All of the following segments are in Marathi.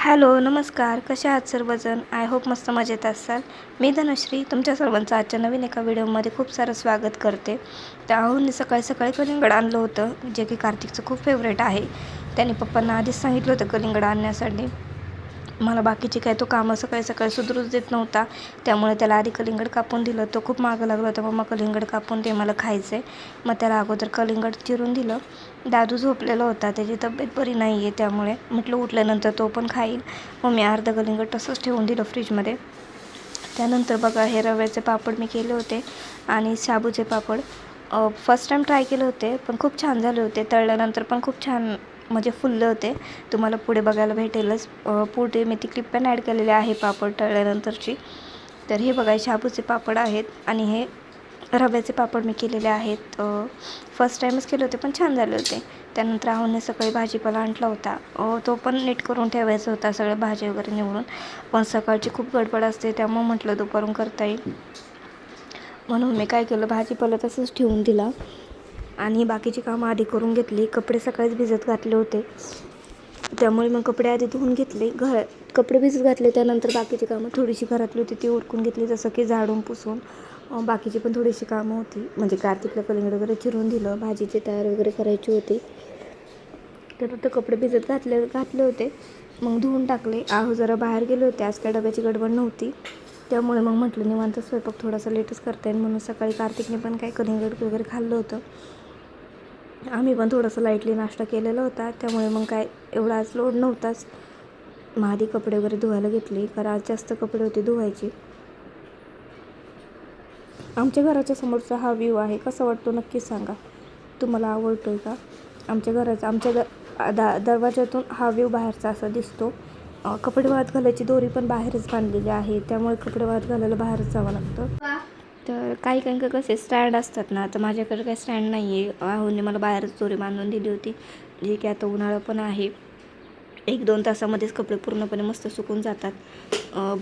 हॅलो नमस्कार. कसे आहात सर्वजण? आय होप मस्त मजेत असाल. मी धनश्री तुमच्या सर्वांचं आजच्या नवीन एका व्हिडिओमध्ये खूप सारं स्वागत करते. त्याहून सकाळी सकाळी कलिंगड आणलं होतं जे की कार्तिकचं खूप फेवरेट आहे. त्याने पप्पांना आधीच सांगितलं होतं कलिंगड आणण्यासाठी. मला बाकीचे काय तो कामं सकाळी सकाळी सुधरूच देत नव्हता. त्यामुळे त्याला आधी कलिंगड कापून दिलं. तो खूप मागं लागला होता मम्मा कलिंगड कापून ते मला खायचं आहे मग त्याला अगोदर कलिंगड चिरून दिलं. दादू झोपलेला होता त्याची तब्येत बरी नाही आहे त्यामुळे म्हटलं उठल्यानंतर तो पण खाईल. मग मी अर्धं कलिंगड तसंच ठेवून दिलं फ्रीजमध्ये. त्यानंतर बघा हे रव्याचे पापड मी केले होते आणि शाबूचे पापड. फर्स्ट टाईम ट्राय केले होते पण खूप छान झाले होते. तळल्यानंतर पण खूप छान म्हणजे फुलले होते. तुम्हाला पुढे बघायला भेटेलच. पुढे मी ती क्लिप पण ॲड केलेली आहे पापड तळल्यानंतरची. तर हे बघा शाबूचे पापड आहेत आणि हे रव्याचे पापड मी केलेले आहेत. फर्स्ट टाईमच केले होते पण छान झाले होते. त्यानंतर राहूनने सकाळी भाजीपाला आणला होता. तो पण नीट करून ठेवायचा होता सगळ्या भाजी वगैरे निवडून. पण सकाळची खूप गडबड असते त्यामुळे म्हटलं दुपारून करता येईल. म्हणून मी काय केलं भाजीपाला तसंच ठेवून दिला. आणि बाकीची कामं आधी करून घेतली. कपडे सकाळीच भिजत घातले होते. त्यामुळे मग कपडे आधी धुवून घेतले. घर कपडे भिजत घातले त्यानंतर बाकीची कामं थोडीशी घरातली होती ती उरकून घेतली जसं की झाडून पुसून. बाकीची पण थोडीशी कामं होती. म्हणजे कार्तिकला कलिंगड वगैरे चिरून दिलं भाजीची तयार वगैरे करायची होती. तर कपडे भिजत घातले घातले होते. मग धुवून टाकले. आहो जरा बाहेर गेले होते. आज काय डब्याची गडबड नव्हती. त्यामुळे मग म्हटलं निवांत स्वयंपाक थोडासा लेटच करता येईल म्हणून सकाळी कार्तिकने पण काय कलिंगड वगैरे खाल्लं होतं. आम्ही पण थोडंसं लाईटली नाश्ता केलेला होता. त्यामुळे मग काय एवढा आज लोड नव्हताच. मग आधी कपडे वगैरे धुवायला घेतले. कारण आज जास्त कपडे होते धुवायचे. आमच्या घराच्या समोरचा हा व्ह्यू आहे. कसा वाटतो नक्की सांगा. तुम्हाला आवडतो आहे का? आमच्या घराचा आमच्या द दा दरवाज्यातून हा व्ह्यू बाहेरचा असा दिसतो. कपडे वाहत घालायची दोरी पण बाहेरच बांधलेली आहे. त्यामुळे कपडे वाहत घालायला बाहेरच जावं लागतं. तर काही काही कसे स्टँड असतात ना तर माझ्याकडे काही स्टँड नाही आहे आहोने मला बाहेरच दोरी बांधून दिली होती. जे की आता उन्हाळा पण आहे. एक दोन तासामध्येच कपडे पूर्णपणे मस्त सुकून जातात.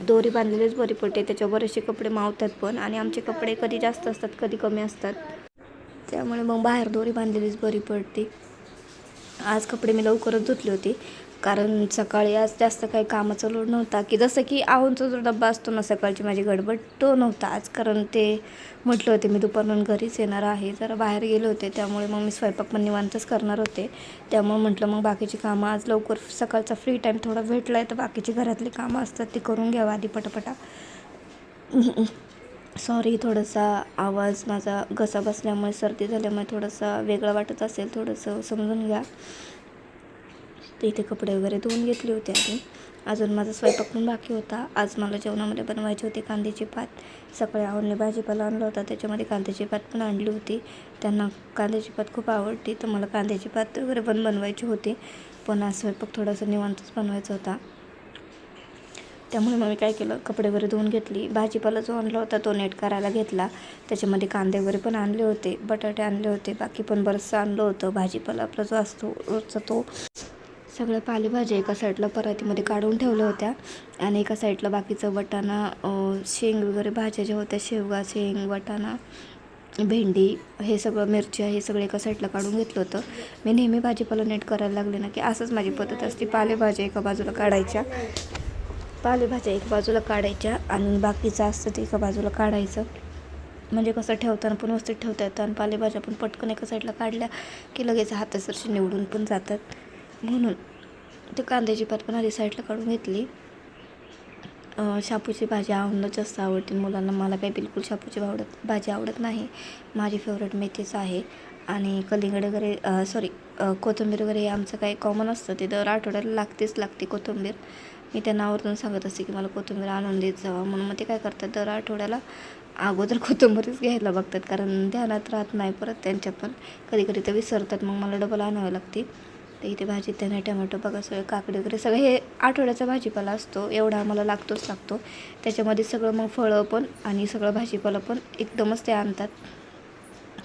दोरी बांधलेलीच बरी पडते. त्याच्यावर बरेचसे कपडे मावतात पण. आणि आमचे कपडे कधी जास्त असतात कधी कमी असतात. त्यामुळे मग बाहेर दोरी बांधलेलीच बरी पडते. आज कपडे मी लवकरच धुतले होते. कारण सकाळी आज जास्त काही कामाचा लोड नव्हता की जसं की आहूनचा जो डब्बा असतो ना सकाळची माझी गडबड तो नव्हता आज. कारण ते म्हटलं होते मी दुपारून घरीच येणार आहे. जरा बाहेर गेले होते त्यामुळे मग मी स्वयंपाक पण निवांतच करणार होते. त्यामुळे म्हटलं मग बाकीची कामं आज लवकर सकाळचा फ्री टाईम थोडा भेटला आहे तर बाकीची घरातली कामं असतात ती करून घ्यावं आधी पटापटा. सॉरी थोडासा आवाज माझा घसा बसल्यामुळे सर्दी झाल्यामुळे थोडासा वेगळा वाटत असेल थोडंसं समजून घ्या. तर इथे कपडे वगैरे धुवून घेतले होते आधी. अजून माझा स्वयंपाक पण बाकी होता. आज मला जेवणामध्ये बनवायचे होते कांद्याची पात. सकाळी आवडले भाजीपाला आणला होता. त्याच्यामध्ये कांद्याची पात पण आणली होती. त्यांना कांद्याची पात खूप आवडते तर मला कांद्याची पात वगैरे पण बनवायची होती. पण आज स्वयंपाक थोडासा निवांतच बनवायचा होता. त्यामुळे मग मी काय केलं? कपडे वगैरे धुवून घेतली. भाजीपाला जो आणला होता तो नेट करायला घेतला. त्याच्यामध्ये कांदे वगैरे पण आणले होते बटाटे आणले होते. बाकी पण बरंचसं आणलं होतं. भाजीपाला आपला जो असतो रोजचा तो सगळ्या पालेभाज्या एका साईडला परातीमध्ये काढून ठेवल्या होत्या. आणि एका साईडला बाकीचं वटाणा शेंग वगैरे भाज्या ज्या होत्या शेवगा शेंग वटाणा भेंडी हे सगळं मिरच्या हे सगळं एका साईडला काढून घेतलं होतं. मी नेहमी भाजीपाला नेट करायला लागले ना की असंच माझी पद्धत असते. पालेभाज्या एका बाजूला काढायच्या पालेभाज्या एका बाजूला काढायच्या आणि बाकीचं असतं ते एका बाजूला काढायचं. म्हणजे कसं ठेवताना पण व्यवस्थित ठेवता येतं आणि पालेभाज्या पण पटकन एका साईडला काढल्या की लगेच हातासरशी निवडून पण जातात. म्हणून ते कांद्याची पात पण आधी साईडला काढून घेतली. शापूची भाजी आवडणं जास्त आवडते मुलांना. मला काही बिलकुल शापूची आवडत भाजी आवडत नाही. माझी फेवरेट मेथीच आहे. आणि कलिंगड वगैरे सॉरी कोथिंबीर वगैरे हे आमचं काही कॉमन असतं. ते दर आठवड्याला लागतेच लागते कोथिंबीर. मी त्यांना आवर्जून सांगत असते की मला कोथिंबीर आणून देत जावा म्हणून. मग ते काय करतात दर आठवड्याला अगोदर कोथिंबीरच घ्यायला बघतात. कारण ध्यानात राहत नाही परत त्यांच्या पण. कधी कधी ते विसरतात. मग मला डबल आणावं लागते. तर इथे भाजी त्यांना टमॅटो बघा सगळे काकडी वगैरे सगळं हे आठवड्याचा भाजीपाला असतो एवढा आम्हाला लागतोच लागतो. त्याच्यामध्ये सगळं मग फळं पण आणि सगळं भाजीपाला पण एकदमच ते आणतात.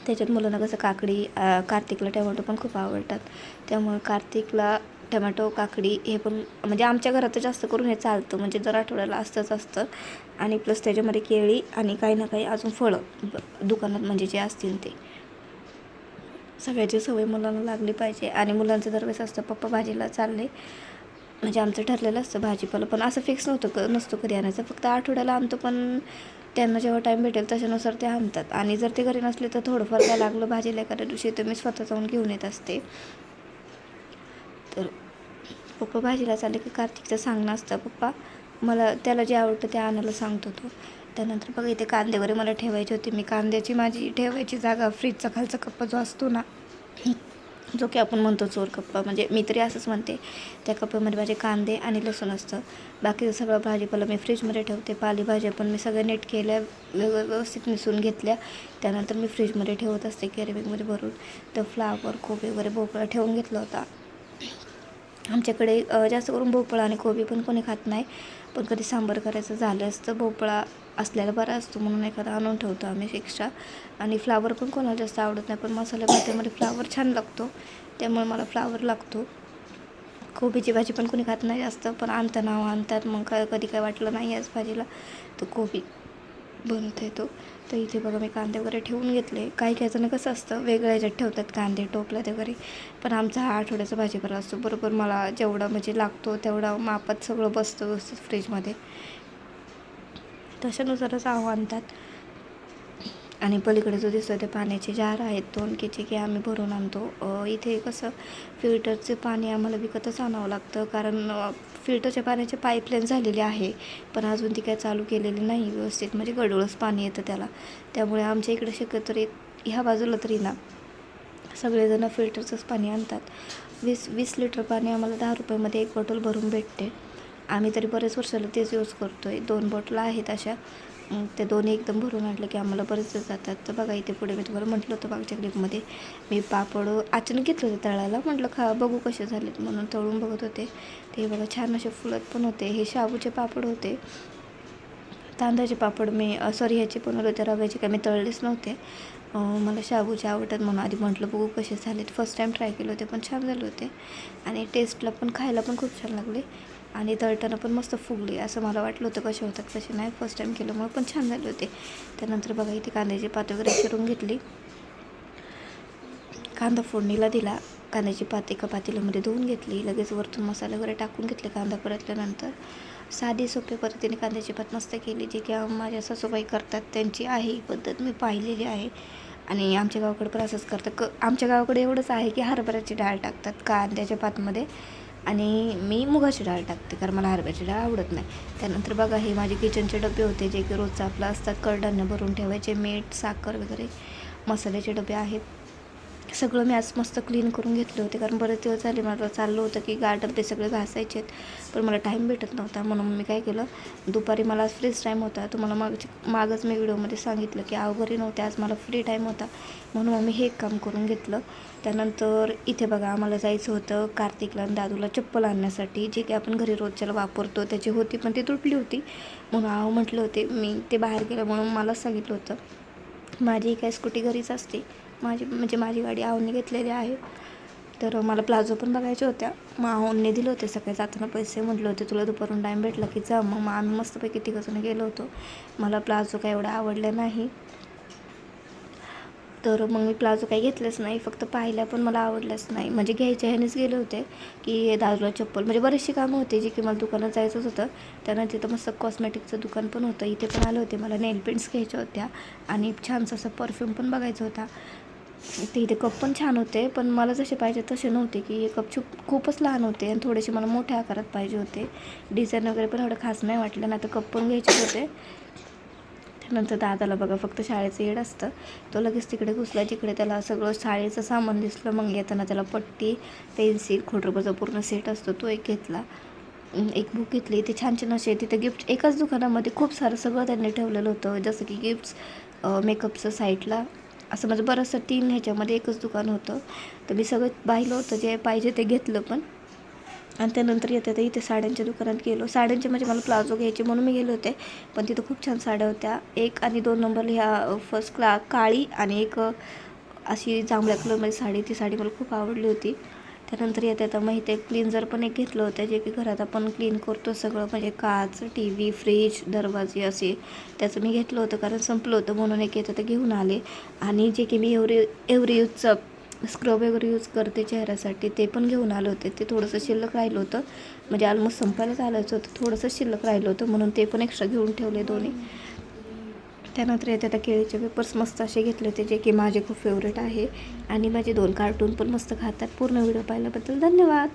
त्याच्यात मुलांना कसं काकडी कार्तिकला टमॅटो पण खूप आवडतात. त्यामुळे कार्तिकला टमॅटो काकडी हे पण म्हणजे आमच्या घरात जास्त करून हे चालतं. म्हणजे दर आठवड्याला असतंच असतं. आणि प्लस त्याच्यामध्ये केळी आणि काही ना काही अजून फळं दुकानात म्हणजे जे असतील ते. सगळ्याची सवय मुलांना लागली पाहिजे आणि मुलांचं दरवेळेस असतं पप्पा भाजीला चालले. म्हणजे आमचं ठरलेलं असतं भाजीपाला पण असं फिक्स नव्हतं क नसतो कधी आणायचं. फक्त आठवड्याला आणतो पण त्यांना जेव्हा टाईम भेटेल तशानुसार ते आणतात. आणि जर ते घरी नसले तर थोडंफार काय लागलं भाजीला एखाद्या दिवशी तर मी स्वतः जाऊन घेऊन येत असते. तर पप्पा भाजीला चालले की कार्तिकचं सांगणं असतं पप्पा मला त्याला जे आवडतं ते आणायला सांगतो तो. त्यानंतर बघा इथे कांदे वगैरे मला ठेवायचे होते. मी कांद्याची माझी ठेवायची जागा फ्रीजचा खालचा कप्पा जो असतो ना जो की आपण म्हणतो चोर कप्पा. म्हणजे मी तरी असंच म्हणते त्या कप्प्यामध्ये माझे कांदे आणि लसूण असतं. बाकीचं सगळं भाजीपाला मी फ्रीजमध्ये ठेवते. पालेभाज्या पण मी सगळ्या नीट केल्या व्यवस्थित मिसळून घेतल्या. त्यानंतर मी फ्रीजमध्ये ठेवत असते कॅरीबॅगमध्ये भरून. तर फ्लावर कोबी वगैरे भोपळा ठेवून घेतला होता. आमच्याकडे जास्त करून भोपळा आणि कोबी पण कोणी खात नाही. पण कधी सांबार करायचं झालं असतं भोपळा असल्याला बरा असतो म्हणून एखादा आणून ठेवतो आम्ही एक्स्ट्रा आणि फ्लावर पण कोणाला जास्त आवडत नाही पण मसाला भातामध्ये फ्लावर छान लागतो. त्यामुळे मला फ्लावर लागतो. कोबीची भाजी पण कोणी खात नाही जास्त पण आणताना आणतात. मग काय कधी काय वाटलं नाही आज भाजीला तर कोबी. बनवता येतो. तर इथे बघा मी कांदे वगैरे ठेवून घेतले. काही काही जण कसं असतं वेगळ्या ह्याच्यात ठेवतात कांदे टोपल्यात वगैरे. पण आमचा हा आठवड्याचा भाजीपाला असतो. बरोबर मला जेवढा म्हणजे लागतो तेवढा मापात सगळं बसतं व्यवस्थित फ्रीजमध्ये तशानुसारच आहो आणतात. आणि पलीकडे जो दिसतो ते पाण्याचे जार आहेत दोन की जे की आम्ही भरून आणतो. इथे कसं फिल्टरचे पाणी आम्हाला विकतच आणावं लागतं कारण फिल्टरच्या पाण्याची पाईपलाईन झालेली आहे पण अजून ती काय चालू केलेली नाही व्यवस्थित म्हणजे गडूळच पाणी येतं त्याला. त्यामुळे आमच्या इकडे शक्यतो ह्या बाजूला तरी ना सगळेजणं फिल्टरचंच पाणी आणतात. वीस वीस लिटर पाणी आम्हाला दहा रुपयामध्ये एक बॉटल भरून भेटते. आम्ही तरी बरेच वर्षाला तेच यूज करतो आहे दोन बॉटल आहेत अशा ते दोन्ही एकदम भरून आणलं की आम्हाला बरेच जातात. तर बघा इथे पुढे मी तुम्हाला म्हटलं होतं मागच्या क्लिपमध्ये मी पापड अचानक घेतलं होतं तळायला. म्हटलं खा बघू कसे झालेत. म्हणून तळून बघत होते. ते बघा छान असे फुलत पण होते. हे शाबूचे पापड होते. तांदळाचे पापड मी सॉरी ह्याचे बनवले होते रव्याचे काय मी तळलेच नव्हते. मला शाबूचे आवडतात म्हणून आधी म्हटलं बघू कसे झालेत. फर्स्ट टाईम ट्राय केले होते पण छान झाले होते. आणि टेस्टला पण खायला पण खूप छान लागले. आणि दळताना पण मस्त फुगले. असं मला वाटलं होतं कसे होतात कसे नाही. फर्स्ट टाईम केल्यामुळे पण छान झाले होते. त्यानंतर बघा इथे कांद्याची पात वगैरे चिरून घेतली. कांदा फोडणीला दिला. कांद्याची पात एका पातेल्यामध्ये धुवून घेतली. लगेच वरतून मसाले वगैरे टाकून घेतले कांदा परतल्यानंतर. साधी सोप्या पद्धतीने कांद्याची पात मस्त केली जी की माझ्या सासूबाई करतात. त्यांची आहे ही पद्धत. मी पाहिलेली आहे. आणि आमच्या गावाकडे पण असंच करतात. क आमच्या गावाकडे एवढंच आहे की हरभऱ्याची डाळ टाकतात कांद्याच्या पातमध्ये. आणि मी मुगाची डाळ टाकते कारण मला हरभऱ्याची डाळ आवडत नाही. त्यानंतर बघा हे माझे किचनचे डबे होते जे की रोजचं आपलं असतात कडधान्य भरून ठेवायचे मीठ साखर वगैरे मसाल्याचे डबे आहेत. सगळं मी आज मस्त क्लीन करून घेतले होते. कारण बरेच दिवस झाले मला चाललं होतं की गार्डन ते सगळे घासायचे आहेत. पण मला टाईम भेटत नव्हता. म्हणून मी काय केलं दुपारी मला फ्रीच टाईम होता. तुम्हाला माग मागच मी व्हिडिओमध्ये सांगितलं की अवघरी नव्हते. आज मला फ्री टाईम होता. म्हणून आम्ही मी हे काम करून घेतलं. त्यानंतर इथे बघा आम्हाला जायचं होतं कार्तिकला आणि दादूला चप्पल आणण्यासाठी. जे काही आपण घरी रोजच्याला वापरतो त्याची होती पण ती तुटली होती. म्हणून आव म्हटलं होते मी ते बाहेर गेलं म्हणून मला सांगितलं होतं. माझी काय स्कूटी घरीच असते. माझी म्हणजे माझी गाडी आवडीने घेतलेली आहे. तर मला प्लाझो पण बघायच्या होत्या. मग आवडीने दिले होते सकाळी जाताना पैसे म्हटले होते तुला दुपारून टाईम भेटला की जा. मग मग आम्ही मस्तपैकी तिघंजणं गेलो होतो. मला प्लाझो काय एवढा आवडला नाही. तर मग मी प्लाझो काही घेतलंच नाही. फक्त पाहिल्या पण मला आवडलंच नाही. म्हणजे घ्यायच्या ह्यानेच गेले होते की दाजूला चप्पल. म्हणजे बरीचशी कामं होती जी की मला दुकानात जायचंच होतं. त्यानं तिथं मस्त कॉस्मेटिकचं दुकान पण होतं. इथे पण आलं होते. मला नेल पेंट्स घ्यायच्या होत्या. आणि छानसा असं परफ्यूम पण बघायचा होता. ते इथे कप पण छान होते पण मला जसे पाहिजे तसे नव्हते की हे कप खूप खूपच लहान होते आणि थोडेसे मला मोठ्या आकारात पाहिजे होते. डिझाईन वगैरे पण एवढं खास नाही वाटलं नाही तर कप पण घ्यायचे होते. त्यानंतर दादाला बघा फक्त शाळेचं येड असतं. तो लगेच तिकडे घुसला जिकडे त्याला सगळं शाळेचं सामान दिसलं मग येताना त्याला पट्टी पेन्सिल खोटरबचा पूर्ण सेट असतो तो एक घेतला. एक बुक घेतली. ते छान छान असे तिथे गिफ्ट एकाच दुकानामध्ये खूप सारं सगळं त्यांनी ठेवलेलं होतं. जसं की गिफ्ट्स मेकअपचं साईडला असं माझं बरंचसं तीन ह्याच्यामध्ये एकच दुकान होतं. तर मी सगळं पाहिलं होतं जे पाहिजे ते घेतलं पण. आणि त्यानंतर येत्या तर इथे साड्यांच्या दुकानात गेलो. साड्यांचे म्हणजे मला प्लाझो घ्यायचे म्हणून मी गेले होते पण तिथं खूप छान साड्या होत्या. एक आणि दोन नंबर ह्या फर्स्ट क्ला काळी आणि एक अशी जांभळ्या कलरमध्ये साडी. ती साडी मला खूप आवडली होती. त्यानंतर येते आता मग इथे क्लीन्झर पण एक घेतलं होतं जे की घरात आपण क्लीन करतो सगळं म्हणजे काच टी व्ही फ्रीज दरवाजे असे. त्याचं मी घेतलं होतं कारण संपलं होतं म्हणून एक येतं तर घेऊन आले. आणि जे की मी एव्हरी एव्हरी यूजचं स्क्रब वगैरे यूज करते चेहऱ्यासाठी ते पण घेऊन आले होते. ते थोडंसं शिल्लक राहिलं होतं. म्हणजे ऑलमोस्ट संपायलाच आलंच होतं. थोडंसं शिल्लक राहिलं होतं म्हणून ते पण एक्स्ट्रा घेऊन ठेवले दोन्ही. त्यानंतर येते आता केळीचे पेपर्स मस्त असे घेतले होते जे की माझे खूप फेवरेट आहे. आणि माझे दोन कार्टून पण मस्त खातात. पूर्ण व्हिडिओ पाहिल्याबद्दल धन्यवाद.